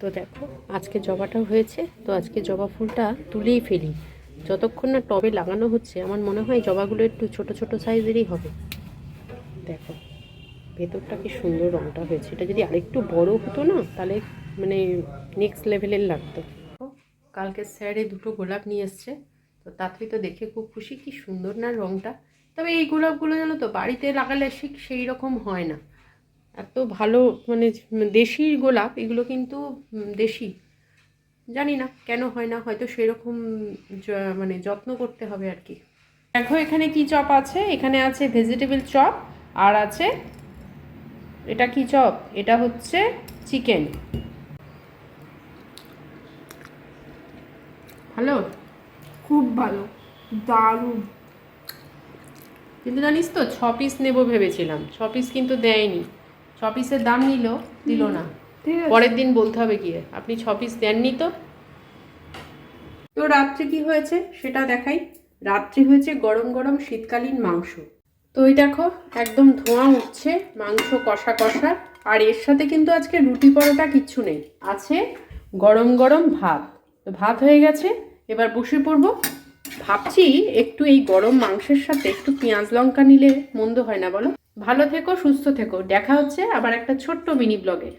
তো দেখো, আজকে জবাটা হয়েছে, তো আজকে জবা ফুলটা তুলেই ফেলি। যতক্ষণ না টবে লাগানো হচ্ছে, আমার মনে হয় জবাগুলো একটু ছোট ছোট সাইজেরই হবে। দেখো, ভেতরটা কি সুন্দর রংটা হয়েছে। এটা যদি আরেকটু বড় হতো না, তাহলে মানে নেক্সট লেভেলের লাগতো। কালকে স্যারে দুটো গোলাপ নিয়ে এসছে, তো তাড়াতাড়ি তো দেখে খুব খুশি, কি সুন্দর না রংটা। তবে এই গোলাপগুলো জানো তো, বাড়িতে লাগালে ঠিক সেই রকম হয় না। এত ভালো মানে দেশি গোলাপ, এগুলো কিন্তু দেশি। জানি না কেন হয় না, হয়তো সেরকম মানে যত্ন করতে হবে আর কি। দেখো এখানে কি চপ আছে? এখানে আছে ভেজিটেবল চপ আর আছে, এটা কি চপ? এটা হচ্ছে চিকেন। ভালো? খুব ভালো। দারুণ। কিন্তু জানিস তো, ছ পিস নেব ভেবেছিলাম। ছ পিস কিন্তু দেয়নি। ছ পিসের দাম নিল দিল না। ঠিক আছে। পরের দিন বলতে হবে গিয়ে আপনি ছ পিস দেননি তো? তো রাত্রে কি হয়েছে সেটা দেখাই। রাত্রি হয়েছে গরম গরম শীতকালীন মাংস। তো ওই দেখো একদম ধোঁয়া উঠছে মাংস কষা কষা। আর এর সাথে কিন্তু আজকে রুটি পরোটা কিচ্ছু নেই। আছে গরম গরম ভাত। তো ভাত হয়ে গেছে এবার বসে পড়ব। ভাবছি একটু এই গরম মাংসের সাথে একটু পেঁয়াজ লঙ্কা নিলে মন্দ হয় না, বলো? ভালো থেকো, সুস্থ থেকো। দেখা হচ্ছে আবার একটা ছোট্ট মিনি ব্লগে।